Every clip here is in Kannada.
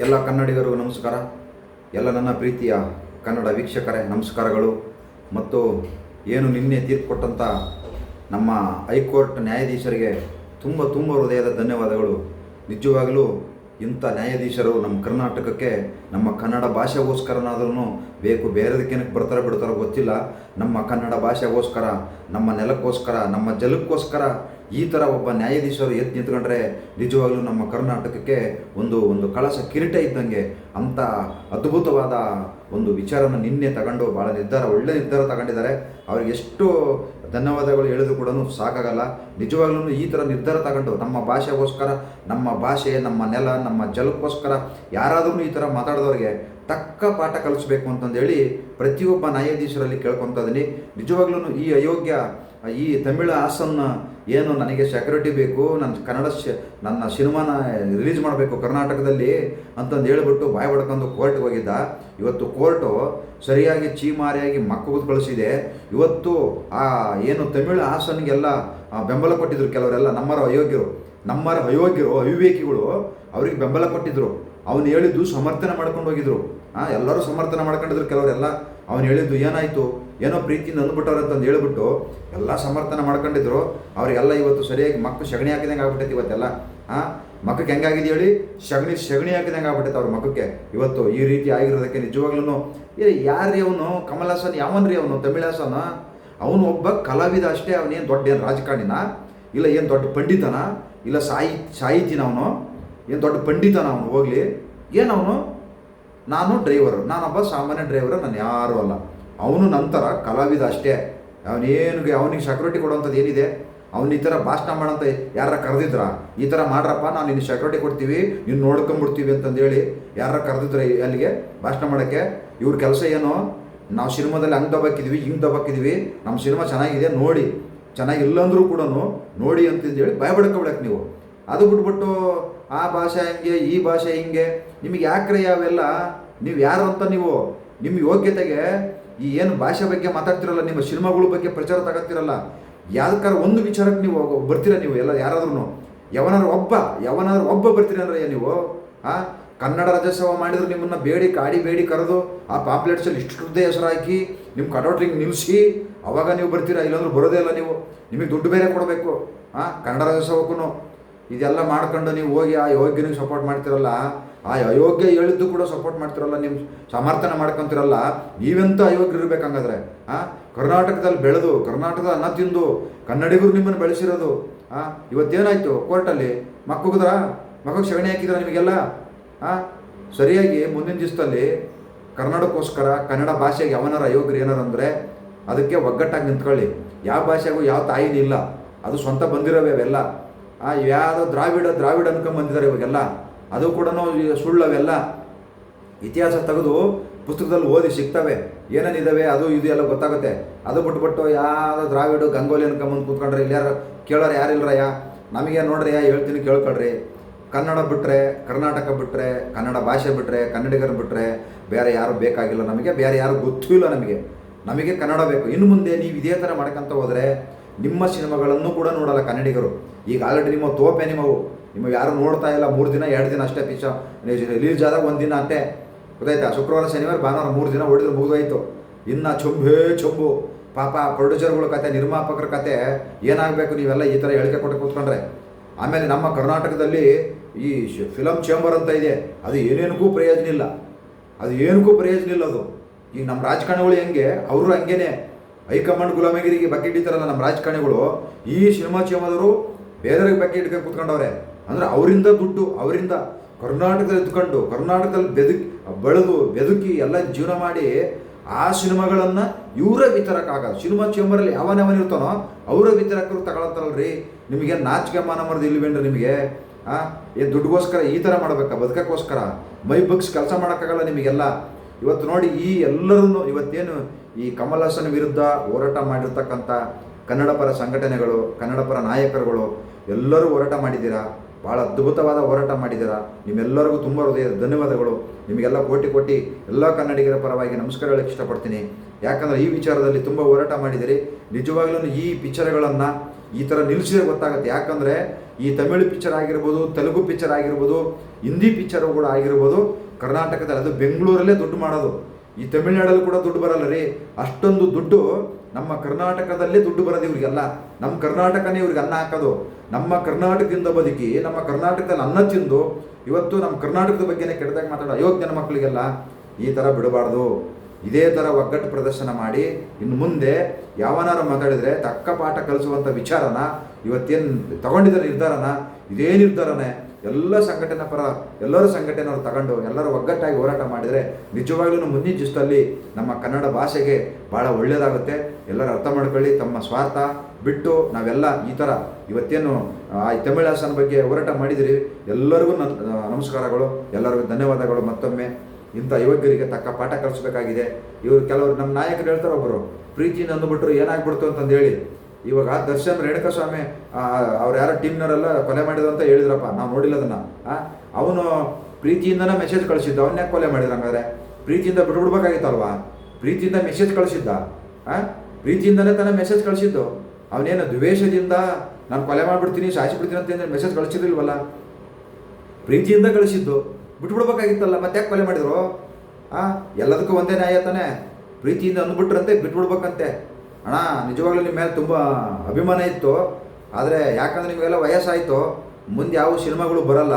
ಎಲ್ಲ ಕನ್ನಡಿಗರು ನಮಸ್ಕಾರ. ಎಲ್ಲ ನನ್ನ ಪ್ರೀತಿಯ ಕನ್ನಡ ವೀಕ್ಷಕರೇ, ನಮಸ್ಕಾರಗಳು. ಮತ್ತು ಏನು ನಿನ್ನೆ ತೀರ್ಪು ಕೊಟ್ಟಂಥ ನಮ್ಮ ಹೈಕೋರ್ಟ್ ನ್ಯಾಯಾಧೀಶರಿಗೆ ತುಂಬ ತುಂಬ ಹೃದಯದ ಧನ್ಯವಾದಗಳು. ನಿಜವಾಗಲೂ ಇಂಥ ನ್ಯಾಯಾಧೀಶರು ನಮ್ಮ ಕರ್ನಾಟಕಕ್ಕೆ, ನಮ್ಮ ಕನ್ನಡ ಭಾಷೆಗೋಸ್ಕರನಾದ್ರೂ ಬೇಕು ಬೇರೆದಕ್ಕೇನಕ್ಕೆ ಬರ್ತಾರೋ ಬಿಡ್ತಾರೋ ಗೊತ್ತಿಲ್ಲ. ನಮ್ಮ ಕನ್ನಡ ಭಾಷೆಗೋಸ್ಕರ, ನಮ್ಮ ನೆಲಕ್ಕೋಸ್ಕರ, ನಮ್ಮ ಜಲಕ್ಕೋಸ್ಕರ ಈ ಥರ ಒಬ್ಬ ನ್ಯಾಯಾಧೀಶರು ಎದ್ದು ನಿಂತ್ಕೊಂಡ್ರೆ ನಿಜವಾಗ್ಲೂ ನಮ್ಮ ಕರ್ನಾಟಕಕ್ಕೆ ಒಂದು ಒಂದು ಕಳಸ ಕಿರೀಟ ಇದ್ದಂಗೆ ಅಂಥ ಅದ್ಭುತವಾದ ಒಂದು ವಿಚಾರನ ನಿನ್ನೆ ತಗೊಂಡು ಭಾಳ ನಿರ್ಧಾರ, ಒಳ್ಳೆ ನಿರ್ಧಾರ ತಗೊಂಡಿದ್ದಾರೆ. ಅವ್ರಿಗೆ ಎಷ್ಟು ಧನ್ಯವಾದಗಳು ಹೇಳಿದ್ರು ಕೂಡ ಸಾಕಾಗಲ್ಲ. ನಿಜವಾಗ್ಲೂ ಈ ಥರ ನಿರ್ಧಾರ ತಗೊಂಡು ನಮ್ಮ ಭಾಷೆಗೋಸ್ಕರ, ನಮ್ಮ ಭಾಷೆ, ನಮ್ಮ ನೆಲ, ನಮ್ಮ ಜಲಕ್ಕೋಸ್ಕರ ಯಾರಾದ್ರೂ ಈ ಥರ ಮಾತಾಡಿದವ್ರಿಗೆ ತಕ್ಕ ಪಾಠ ಕಲಿಸ್ಬೇಕು ಅಂತಂದೇಳಿ ಪ್ರತಿಯೊಬ್ಬ ನ್ಯಾಯಾಧೀಶರಲ್ಲಿ ಕೇಳ್ಕೊತಾ ಇದ್ದೀನಿ ನಿಜವಾಗ್ಲೂ ಈ ಅಯೋಗ್ಯ ಈ ತಮಿಳು ಹಾಸನ್ನ ಏನು ನನಗೆ ಸೆಕ್ಯೂರಿಟಿ ಬೇಕು ನನ್ನ ಕನ್ನಡ ನನ್ನ ಸಿನಿಮಾನ ರಿಲೀಸ್ ಮಾಡಬೇಕು ಕರ್ನಾಟಕದಲ್ಲಿ ಅಂತಂದು ಹೇಳಿಬಿಟ್ಟು ಬಾಯ್ ಹೊಡ್ಕೊಂಡು ಕೋರ್ಟ್ಗೆ ಹೋಗಿದ್ದ. ಇವತ್ತು ಕೋರ್ಟು ಸರಿಯಾಗಿ ಚೀಮಾರಿಯಾಗಿ ಮಕ್ಕಳು ಕಳಿಸಿದೆ. ಇವತ್ತು ಆ ಏನು ತಮಿಳು ಹಾಸನ್ಗೆಲ್ಲ ಬೆಂಬಲ ಕೊಟ್ಟಿದ್ರು ಕೆಲವರೆಲ್ಲ ನಮ್ಮರ ಅಯೋಗ್ಯರು ನಮ್ಮರ ಅಯೋಗ್ಯರು, ಅವಿವೇಕಿಗಳು ಅವ್ರಿಗೆ ಬೆಂಬಲ ಕೊಟ್ಟಿದ್ರು. ಅವನು ಹೇಳಿದ್ದು ಸಮರ್ಥನೆ ಮಾಡ್ಕೊಂಡು ಹೋಗಿದ್ರು. ಎಲ್ಲರೂ ಸಮರ್ಥನೆ ಮಾಡ್ಕೊಂಡಿದ್ರು ಕೆಲವರೆಲ್ಲ. ಅವನು ಹೇಳಿದ್ದು ಏನಾಯಿತು? ಏನೋ ಪ್ರೀತಿ ನಂದುಬಿಟ್ಟವ್ರ ಅಂತಂದು ಹೇಳ್ಬಿಟ್ಟು ಎಲ್ಲ ಸಮರ್ಥನೆ ಮಾಡ್ಕೊಂಡಿದ್ರು. ಅವರಿಗೆಲ್ಲ ಇವತ್ತು ಸರಿಯಾಗಿ ಮಕ್ಕಳು ಸಗಣಿ ಹಾಕಿದಂಗೆ ಆಗ್ಬಿಟ್ಟೈತಿ ಇವತ್ತೆಲ್ಲ. ಹಾಂ ಮಕ್ಕಕ್ಕೆ ಹೆಂಗಾಗಿದೆ ಹೇಳಿ? ಸಗಣಿ ಸಗಣಿ ಹಾಕಿದಂಗೆ ಆಗ್ಬಿಟ್ಟೈತೆ ಅವ್ರ ಮಕ್ಕಕ್ಕೆ. ಇವತ್ತು ಈ ರೀತಿ ಆಗಿರೋದಕ್ಕೆ ನಿಜವಾಗ್ಲೂ ಏ ಯಾರ್ರಿ ಅವನು? ಕಮಲಾಸನ್ ಯಾವನ್ರಿ ಅವನು? ತಮಿಳಾಸನ ಅವನು ಒಬ್ಬ ಕಲಾವಿದ ಅಷ್ಟೇ ಅವನೇನು ದೊಡ್ಡ ಏನು ರಾಜಕಾರಣಿನ? ಇಲ್ಲ ಏನು ದೊಡ್ಡ ಪಂಡಿತನ? ಇಲ್ಲ ಸಾಹಿ, ಸಾಹಿತಿನ ಅವನು? ಏನು ದೊಡ್ಡ ಪಂಡಿತನ ಅವನು? ಹೋಗಲಿ. ಏನವನು ನಾನು ಡ್ರೈವರು ನಾನೊಬ್ಬ ಸಾಮಾನ್ಯ ಡ್ರೈವರು ನಾನು ಯಾರೂ ಅಲ್ಲ. ಅವನು ನಂತರ ಕಲಾವಿದ ಅಷ್ಟೇ. ಅವನೇನಿಗೆ, ಅವನಿಗೆ ಸೆಕ್ಯೂರಿಟಿ ಕೊಡುವಂಥದ್ದು ಏನಿದೆ? ಅವ್ನು ಈ ಥರ ಭಾಷಣ ಮಾಡೋಂಥ ಯಾರ ಕರೆದಿದ್ರ? ಈ ಥರ ಮಾಡ್ರಪ್ಪ ನಾವು ನಿನ್ನ ಸೆಕ್ಯೂರಿಟಿ ಕೊಡ್ತೀವಿ, ನೀನು ನೋಡ್ಕೊಂಬಿಡ್ತೀವಿ ಅಂತಂದೇಳಿ ಯಾರ ಕರೆದಿದ್ರ ಅಲ್ಲಿಗೆ ಭಾಷಣ ಮಾಡೋಕ್ಕೆ? ಇವ್ರ ಕೆಲಸ ಏನು? ನಾವು ಸಿನಿಮಾದಲ್ಲಿ ಹಂಗೆ ದಬ್ಬಾಕಿದ್ವಿ, ಹಿಂಗೆ ದಬ್ಬಾಕಿದ್ವಿ. ನಮ್ಮ ಸಿನಿಮಾ ಚೆನ್ನಾಗಿದೆ, ನೋಡಿ. ಚೆನ್ನಾಗಿಲ್ಲ ಅಂದರೂ ಕೂಡ ನೋಡಿ ಅಂತಂದೇಳಿ ಭಯ ಬಡ್ಕೊಬಿಡಕ್ಕೆ ನೀವು. ಅದು ಬಿಟ್ಬಿಟ್ಟು ಆ ಭಾಷೆ ಹಿಂಗೆ, ಈ ಭಾಷೆ ಹಿಂಗೆ, ನಿಮಗೆ ಯಾಕ್ರೆ ಯಾವೆಲ್ಲ ನೀವು ಯಾರು ಅಂತ ನೀವು? ನಿಮ್ಮ ಯೋಗ್ಯತೆಗೆ ಈ ಏನು ಭಾಷೆ ಬಗ್ಗೆ ಮಾತಾಡ್ತಿರಲ್ಲ, ನಿಮ್ಮ ಸಿನಿಮಾಗಳ ಬಗ್ಗೆ ಪ್ರಚಾರ ತಗೋತಿರಲ್ಲ ಯಾವ್ದಕ್ಕಾರ ಒಂದು ವಿಚಾರಕ್ಕೆ ನೀವು ಬರ್ತೀರ ನೀವು ಎಲ್ಲ ಯಾರಾದ್ರೂ ಯಾವನಾದ್ರು ಒಬ್ಬ ಯಾವನಾದ್ರು ಒಬ್ಬ ಬರ್ತೀರ ಅಂದ್ರೆ ನೀವು? ಆ? ಕನ್ನಡ ರಾಜ್ಯೋತ್ಸವ ಮಾಡಿದ್ರು ನಿಮ್ಮನ್ನ ಬೇಡಿ, ಕಾಡಿ ಬೇಡಿ ಕರೆದು ಆ ಪಾಂಪ್ಲೆಟ್ಸಲ್ಲಿ ಇಷ್ಟುದ್ದೇ ಹೆಸರು ಹಾಕಿ ನಿಮ್ಮ ಕಡೋಟ್ರಿಗೆ ನಿಲ್ಲಿಸಿ ಅವಾಗ ನೀವು ಬರ್ತೀರಾ? ಇಲ್ಲಾಂದ್ರೆ ಬರೋದೇ ಇಲ್ಲ ನೀವು. ನಿಮಗೆ ದುಡ್ಡು ಬೇರೆ ಕೊಡಬೇಕು. ಆ? ಕನ್ನಡ ರಾಜ್ಯೋತ್ಸವಕ್ಕೂ ಇದೆಲ್ಲ ಮಾಡ್ಕೊಂಡು ನೀವು ಹೋಗಿ ಆ ಯೋಗ್ಯನಿಗೆ ಸಪೋರ್ಟ್ ಮಾಡ್ತಿರಲ್ಲ, ಆ ಅಯೋಗ್ಯ ಹೇಳಿದ್ದು ಕೂಡ ಸಪೋರ್ಟ್ ಮಾಡ್ತಿರಲ್ಲ ನಿಮ್ಮ ಸಮರ್ಥನೆ ಮಾಡ್ಕೊಂತಿರಲ್ಲ, ನೀವೆಂತ ಅಯೋಗ್ಯರು ಇರ್ಬೇಕಂಗಾದ್ರೆ, ಆ? ಕರ್ನಾಟಕದಲ್ಲಿ ಬೆಳೆದು, ಕರ್ನಾಟಕದ ಅನ್ನ ತಿಂದು, ಕನ್ನಡಿಗರು ನಿಮ್ಮನ್ನು ಬೆಳೆಸಿರೋದು, ಆ? ಇವತ್ತೇನಾಯ್ತು ಕೋರ್ಟಲ್ಲಿ? ಮಕ್ಕುಗಿದ್ರ? ಮಕ್ಕಳಿಗೆ ಸಗಣಿ ಹಾಕಿದ್ರ ನಿಮಗೆಲ್ಲ? ಆ? ಸರಿಯಾಗಿ ಮುಂದಿನ ದಿವಸದಲ್ಲಿ ಕನ್ನಡಕ್ಕೋಸ್ಕರ ಕನ್ನಡ ಭಾಷೆಗೆ ಯಾವನಾರ ಅಯೋಗ್ಯರು ಏನಾರು ಅಂದರೆ ಅದಕ್ಕೆ ಒಗ್ಗಟ್ಟಾಗಿ ನಿಂತ್ಕೊಳ್ಳಿ. ಯಾವ ಭಾಷೆಗೂ ಯಾವ ತಾಯಿನೂ ಇಲ್ಲ. ಅದು ಸ್ವಂತ ಬಂದಿರೋವೆ ಅವೆಲ್ಲ. ಯಾವುದೋ ದ್ರಾವಿಡ ದ್ರಾವಿಡ ಅನ್ಕೊಂಡ್ ಬಂದಿದ್ದಾರೆ ಇವಾಗೆಲ್ಲ. ಅದು ಕೂಡ ಸುಳ್ಳು ಅವೆಲ್ಲ ಇತಿಹಾಸ ತೆಗೆದು ಪುಸ್ತಕದಲ್ಲಿ ಓದಿ ಸಿಗ್ತವೆ. ಏನೇನಿದ್ದಾವೆ ಅದು ಇದು ಎಲ್ಲ ಗೊತ್ತಾಗುತ್ತೆ. ಅದು ಬಿಟ್ಬಿಟ್ಟು ಯಾವ ದ್ರಾವಿಡ, ಗಂಗೋಲಿ ಅನ್ಕೊಂಬಂದು ಕೂತ್ಕೊಂಡ್ರೆ ಇಲ್ಲಿ ಯಾರು ಕೇಳೋರು ಯಾರಿಲ್ರಯ್ಯ ನಮಗೆ ನೋಡ್ರಿ ಹೇಳ್ತೀನಿ ಕೇಳ್ಕೊಳ್ರಿ. ಕನ್ನಡ ಬಿಟ್ಟರೆ ಕರ್ನಾಟಕ ಬಿಟ್ಟರೆ ಕನ್ನಡ ಭಾಷೆ ಬಿಟ್ಟರೆ ಕನ್ನಡಿಗರ ಬಿಟ್ಟರೆ ಬೇರೆ ಯಾರು ಬೇಕಾಗಿಲ್ಲ ನಮಗೆ, ಬೇರೆ ಯಾರು ಗೊತ್ತೂ ಇಲ್ಲ ನಮಗೆ. ನಮಗೆ ಕನ್ನಡ ಬೇಕು. ಇನ್ನು ಮುಂದೆ ನೀವು ಇದೇ ಥರ ಮಾಡ್ಕೊಂತ ಹೋದರೆ ನಿಮ್ಮ ಸಿನಿಮಾಗಳನ್ನು ಕೂಡ ನೋಡಲ್ಲ ಕನ್ನಡಿಗರು. ಈಗ ಆಲ್ರೆಡಿ ನಿಮ್ಮ ತೋಪೆ ನಿಮ್ಮವು ನಿಮ್ಮ ಯಾರು ನೋಡ್ತಾ ಇಲ್ಲ, ಮೂರು ದಿನ, ಎರಡು ದಿನ ಅಷ್ಟೇ ಪಿಚ್ಚ. ರಿಲೀಸ್ ಆದಾಗ ಒಂದು ದಿನ ಅಂತೆ. ಗೊತ್ತಾಯ್ತಾ? ಶುಕ್ರವಾರ, ಶನಿವಾರ, ಭಾನುವಾರ ಮೂರು ದಿನ ಹೊಡೆದ್ರೆ ಮುಗಿದೋಯ್ತು. ಇನ್ನು ಚೊಂಬೇ ಚೊಂಬು. ಪಾಪ ಪ್ರೊಡ್ಯೂಸರ್ಗಳ ಕತೆ, ನಿರ್ಮಾಪಕರ ಕತೆ, ಏನಾಗಬೇಕು ನೀವೆಲ್ಲ ಈ ಥರ ಹೇಳಿಕೆ ಕೊಟ್ಟು ಕೂತ್ಕೊಂಡ್ರೆ. ಆಮೇಲೆ ನಮ್ಮ ಕರ್ನಾಟಕದಲ್ಲಿ ಈ ಫಿಲಮ್ ಚೇಂಬರ್ ಅಂತ ಇದೆ. ಅದು ಏನೇನಕ್ಕೂ ಪ್ರಯೋಜನ ಇಲ್ಲ. ಅದು ಏನಕ್ಕೂ ಪ್ರಯೋಜನ ಇಲ್ಲ ಅದು. ಈಗ ನಮ್ಮ ರಾಜಕಾರಣಿಗಳು ಹೆಂಗೆ, ಅವರು ಹಂಗೇನೆ. ಹೈಕಮಾಂಡ್ ಗುಲಾಮಗಿರಿಗೆ ಬಕೆಟ್ ಹಿಡಿತಾರಲ್ಲ ನಮ್ಮ ರಾಜಕಾರಣಿಗಳು, ಈ ಸಿನಿಮಾ ಚೇಮದವರು ಬೇರೆಯವ್ರಿಗೆ ಬಕೆಟ್ ಇಟ್ಕೊಂಡು ಕೂತ್ಕೊಂಡವ್ರೆ. ಅಂದರೆ ಅವರಿಂದ ದುಡ್ಡು, ಅವರಿಂದ ಕರ್ನಾಟಕದಲ್ಲಿ ಇದ್ಕೊಂಡು ಕರ್ನಾಟಕದಲ್ಲಿ ಬೆದುಕಿ, ಬೆಳೆದು, ಬೆದುಕಿ ಎಲ್ಲ ಜೀವನ ಮಾಡಿ ಆ ಸಿನಿಮಾಗಳನ್ನು ಇವರೇ ವಿತರಕ್ಕಾಗಲ್ಲ. ಸಿನಿಮಾ ಚೇಂಬರಲ್ಲಿ ಯಾವನವನ ಇರ್ತಾನೋ ಅವರ ವಿತರಕರು ತಗೊಳತ್ತಾರಲ್ರಿ. ನಿಮಗೆ ನಾಚಿಕೆ ಮಾನ ಮಾಡೋದು ಇಲ್ವೇನ್ರಿ ನಿಮಗೆ? ಏನು ದುಡ್ಡುಗೋಸ್ಕರ ಈ ಥರ ಮಾಡಬೇಕಾ? ಬದುಕಕ್ಕೋಸ್ಕರ? ಮೈ ಬಗ್ಸ್ ಕೆಲಸ ಮಾಡೋಕ್ಕಾಗಲ್ಲ ನಿಮಗೆಲ್ಲ? ಇವತ್ತು ನೋಡಿ ಈ ಎಲ್ಲರನ್ನು ಇವತ್ತೇನು ಈ ಕಮಲ್ ವಿರುದ್ಧ ಹೋರಾಟ ಮಾಡಿರ್ತಕ್ಕಂಥ ಕನ್ನಡ ಪರ ಸಂಘಟನೆಗಳು ಕನ್ನಡ ಪರ ನಾಯಕರುಗಳು ಎಲ್ಲರೂ ಹೋರಾಟ ಮಾಡಿದ್ದೀರಾ? ಭಾಳ ಅದ್ಭುತವಾದ ಹೋರಾಟ ಮಾಡಿದ್ದೀರಾ? ನಿಮ್ಮೆಲ್ಲರಿಗೂ ತುಂಬ ಹೃದಯದ ಧನ್ಯವಾದಗಳು. ನಿಮಗೆಲ್ಲ ಕೋಟಿ ಕೋಟಿ ಎಲ್ಲ ಕನ್ನಡಿಗರ ಪರವಾಗಿ ನಮಸ್ಕಾರ ಹೇಳಕ್ಕೆ ಇಷ್ಟಪಡ್ತೀನಿ. ಯಾಕಂದರೆ ಈ ವಿಚಾರದಲ್ಲಿ ತುಂಬ ಹೋರಾಟ ಮಾಡಿದಿರಿ ನಿಜವಾಗ್ಲೂ ಈ ಪಿಕ್ಚರ್ಗಳನ್ನು ಈ ಥರ ನಿಲ್ಲಿಸಿದ್ರೆ ಗೊತ್ತಾಗುತ್ತೆ. ಯಾಕಂದರೆ ಈ ತಮಿಳು ಪಿಕ್ಚರ್ ಆಗಿರ್ಬೋದು, ತೆಲುಗು ಪಿಕ್ಚರ್ ಆಗಿರ್ಬೋದು, ಹಿಂದಿ ಪಿಕ್ಚರು ಕೂಡ ಆಗಿರ್ಬೋದು ಕರ್ನಾಟಕದಲ್ಲಿ ಅದು ಬೆಂಗಳೂರಲ್ಲೇ ದುಡ್ಡು ಮಾಡೋದು. ಈ ತಮಿಳ್ನಾಡಲ್ಲಿ ಕೂಡ ದುಡ್ಡು ಬರಲ್ಲ ರೀ. ಅಷ್ಟೊಂದು ದುಡ್ಡು ನಮ್ಮ ಕರ್ನಾಟಕದಲ್ಲೇ ದುಡ್ಡು ಬರೋದು ಇವರಿಗೆಲ್ಲ. ನಮ್ಮ ಕರ್ನಾಟಕನೇ ಇವ್ರಿಗೆ ಅನ್ನ ಹಾಕೋದು. ನಮ್ಮ ಕರ್ನಾಟಕದಿಂದ ಬದುಕಿ, ನಮ್ಮ ಕರ್ನಾಟಕದಲ್ಲಿ ಅನ್ನ ತಿಂದು, ಇವತ್ತು ನಮ್ಮ ಕರ್ನಾಟಕದ ಬಗ್ಗೆನೇ ಕೆಟ್ಟದಾಗ ಮಾತಾಡೋ ಅಯೋಗ್ಯನ ಮಕ್ಕಳಿಗೆಲ್ಲ ಈ ಥರ ಬಿಡಬಾರ್ದು. ಇದೇ ಥರ ಒಗ್ಗಟ್ಟು ಪ್ರದರ್ಶನ ಮಾಡಿ, ಇನ್ನು ಮುಂದೆ ಯಾವನಾರು ಮಾತಾಡಿದರೆ ತಕ್ಕ ಪಾಠ ಕಲಿಸುವಂಥ ವಿಚಾರನ ಇವತ್ತೇನು ತಗೊಂಡಿದ್ದ ನಿರ್ಧಾರನ, ಇದೇ ನಿರ್ಧಾರನೇ. ಎಲ್ಲ ಸಂಘಟನೆ ಪರ, ಎಲ್ಲರೂ ಸಂಘಟನೆಯವರು ತಗೊಂಡು, ಎಲ್ಲರೂ ಒಗ್ಗಟ್ಟಾಗಿ ಹೋರಾಟ ಮಾಡಿದರೆ ನಿಜವಾಗ್ಲೂ ಮುಂದಿನ ದಿವಸದಲ್ಲಿ ನಮ್ಮ ಕನ್ನಡ ಭಾಷೆಗೆ ಭಾಳ ಒಳ್ಳೆಯದಾಗುತ್ತೆ ಎಲ್ಲರೂ ಅರ್ಥ ಮಾಡ್ಕೊಳ್ಳಿ, ತಮ್ಮ ಸ್ವಾರ್ಥ ಬಿಟ್ಟು ನಾವೆಲ್ಲ ಈ ಥರ ಇವತ್ತೇನು, ಆ ತಮಿಳು ಹಾಸನ ಬಗ್ಗೆ ಹೋರಾಟ ಮಾಡಿದಿರಿ. ಎಲ್ಲರಿಗೂ ನಮಸ್ಕಾರಗಳು, ಎಲ್ಲರಿಗೂ ಧನ್ಯವಾದಗಳು. ಮತ್ತೊಮ್ಮೆ ಇಂಥ ಯುವಕರಿಗೆ ತಕ್ಕ ಪಾಠ ಕಲಿಸ್ಬೇಕಾಗಿದೆ. ಇವರು ಕೆಲವರು ನಮ್ಮ ನಾಯಕರು ಹೇಳ್ತಾರೆ ಒಬ್ಬರು ಪ್ರೀತಿ ನಂದುಬಿಟ್ರು ಏನಾಗ್ಬಿಡ್ತು ಅಂತಂದು ಹೇಳಿ ಇವಾಗ ದರ್ಶನ್ ರೇಣುಕಸ್ವಾಮಿ ಅವ್ರು ಯಾರೋ ಟೀಮ್ನವರೆಲ್ಲ ಕೊಲೆ ಮಾಡಿದ್ರು ಅಂತ ಹೇಳಿದ್ರಪ್ಪ, ನಾವು ನೋಡಿಲ್ಲ ಅದನ್ನ. ಅವನು ಪ್ರೀತಿಯಿಂದನೇ ಮೆಸೇಜ್ ಕಳಿಸಿದ್ದ ಅವನ್ನೇ ಕೊಲೆ ಮಾಡಿದ್ರು ಹಂಗಾದ್ರೆ? ಪ್ರೀತಿಯಿಂದ ಬಿಟ್ಬಿಡ್ಬೇಕಾಗಿತ್ತಲ್ವಾ? ಪ್ರೀತಿಯಿಂದ ಮೆಸೇಜ್ ಕಳಿಸಿದ್ದ? ಪ್ರೀತಿಯಿಂದನೇ ತಾನೇ ಮೆಸೇಜ್ ಕಳಿಸಿದ್ದು? ಅವನೇನು ದ್ವೇಷದಿಂದ, ನಾನು ಕೊಲೆ ಮಾಡಿಬಿಡ್ತೀನಿ, ಸಾಯಿಸಿಬಿಡ್ತೀನಿ ಅಂತ ಮೆಸೇಜ್ ಕಳಿಸಿರ್ಲಿಲ್ವಲ್ಲ ಪ್ರೀತಿಯಿಂದ ಕಳಿಸಿದ್ದು, ಬಿಟ್ಬಿಡ್ಬೇಕಾಗಿತ್ತಲ್ಲ, ಮತ್ತೆ ಯಾಕೆ ಕೊಲೆ ಮಾಡಿದ್ರು? ಆ, ಎಲ್ಲದಕ್ಕೂ ಒಂದೇ ನ್ಯಾಯ ತಾನೆ? ಪ್ರೀತಿಯಿಂದ ಅಂದ್ಬಿಟ್ರಂತೆ, ಬಿಟ್ಬಿಡ್ಬೇಕಂತೆ. ಅಣ್ಣ, ನಿಜವಾಗ್ಲೂ ನಿಮ್ಮ ಮೇಲೆ ತುಂಬ ಅಭಿಮಾನ ಇತ್ತು. ಆದರೆ ಯಾಕಂದ್ರೆ ನಿಮಗೆಲ್ಲ ವಯಸ್ಸಾಯಿತು. ಮುಂದೆ ಯಾವ ಸಿನಿಮಾಗಳು ಬರಲ್ಲ.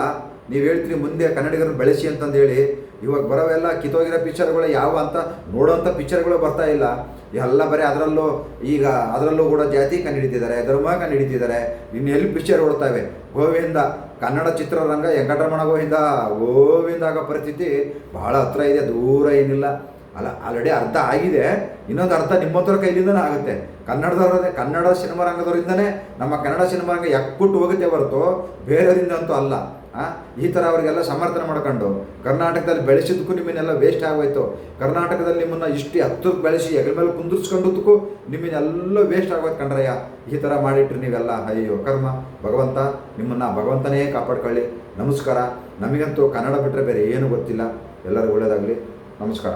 ನೀವು ಹೇಳ್ತೀರಿ ಮುಂದೆ ಕನ್ನಡಿಗರನ್ನು ಬೆಳೆಸಿ ಅಂತಂದೇಳಿ ಇವಾಗ ಬರೋವೆಲ್ಲ ಕಿತ್ತೋಗಿರೋ ಪಿಕ್ಚರ್ಗಳು ಯಾವ ಅಂತ ನೋಡೋವಂಥ ಪಿಕ್ಚರ್ಗಳು ಬರ್ತಾ ಇಲ್ಲ. ಎಲ್ಲ ಬರೀ ಅದರಲ್ಲೂ ಈಗ ಅದರಲ್ಲೂ ಕೂಡ ಜಾತಿ ಕಂಡುಹಿಡಿತಿದ್ದಾರೆ ಧರ್ಮ ಕಂಡುಹಿಡಿತಿದ್ದಾರೆ ಇನ್ನು ಎಲ್ಲಿ ಪಿಕ್ಚರ್ ಓಡ್ತಾವೆ? ಗೋವಿಂದ, ಕನ್ನಡ ಚಿತ್ರರಂಗ, ವೆಂಕಟರಮಣ ಗೋವಿಂದ ಗೋವಿಂದ ಆಗೋ ಪರಿಸ್ಥಿತಿ ಬಹಳ ಹತ್ರ ಇದೆ, ದೂರ ಏನಿಲ್ಲ. ಅಲ್ಲ ಆಲ್ರೆಡಿ ಅರ್ಧ ಆಗಿದೆ. ಇನ್ನೊಂದು ಅರ್ಥ ನಿಮ್ಮ ಹತ್ರ ಕೈಲಿಂದನೇ ಆಗುತ್ತೆ. ಕನ್ನಡದವರದೇ ಕನ್ನಡ ಸಿನಿಮಾ ರಂಗದವರಿಂದನೇ ನಮ್ಮ ಕನ್ನಡ ಸಿನಿಮಾ ರಂಗ ಎಕ್ಕುಟ್ಟು ಹೋಗುತ್ತೆ ಹೊರತು ಬೇರೆಯವರಿಂದ ಅಂತೂ ಅಲ್ಲ. ಈ ಥರ ಅವರಿಗೆಲ್ಲ ಸಮರ್ಥನೆ ಮಾಡ್ಕೊಂಡು ಕರ್ನಾಟಕದಲ್ಲಿ ಬೆಳೆಸಿದ್ದಕ್ಕೂ ನಿಮ್ಮನ್ನೆಲ್ಲ ವೇಸ್ಟ್ ಆಗೋಯ್ತು. ಕರ್ನಾಟಕದಲ್ಲಿ ನಿಮ್ಮನ್ನು ಇಷ್ಟು ಹತ್ತಕ್ಕೆ ಬೆಳೆಸಿ ಎಗ್ರ ಮೇಲೆ ಕುಂದಿರ್ಸ್ಕೊಂಡಿದ್ದಕ್ಕೂ ನಿಮ್ಮನ್ನೆಲ್ಲ ವೇಸ್ಟ್ ಆಗೋಯ್ತು ಕಂಡ್ರಯ್ಯ ಈ ಥರ ಮಾಡಿಟ್ರಿ ನೀವೆಲ್ಲ. ಅಯ್ಯೋ ಕರ್ಮ. ಭಗವಂತ, ನಿಮ್ಮನ್ನು ಭಗವಂತನೇ ಕಾಪಾಡ್ಕೊಳ್ಳಿ. ನಮಸ್ಕಾರ. ನಮಗಂತೂ ಕನ್ನಡ ಬಿಟ್ಟರೆ ಬೇರೆ ಏನೂ ಗೊತ್ತಿಲ್ಲ. ಎಲ್ಲರಿಗೂ ಒಳ್ಳೆಯದಾಗಲಿ ನಮಸ್ಕಾರ.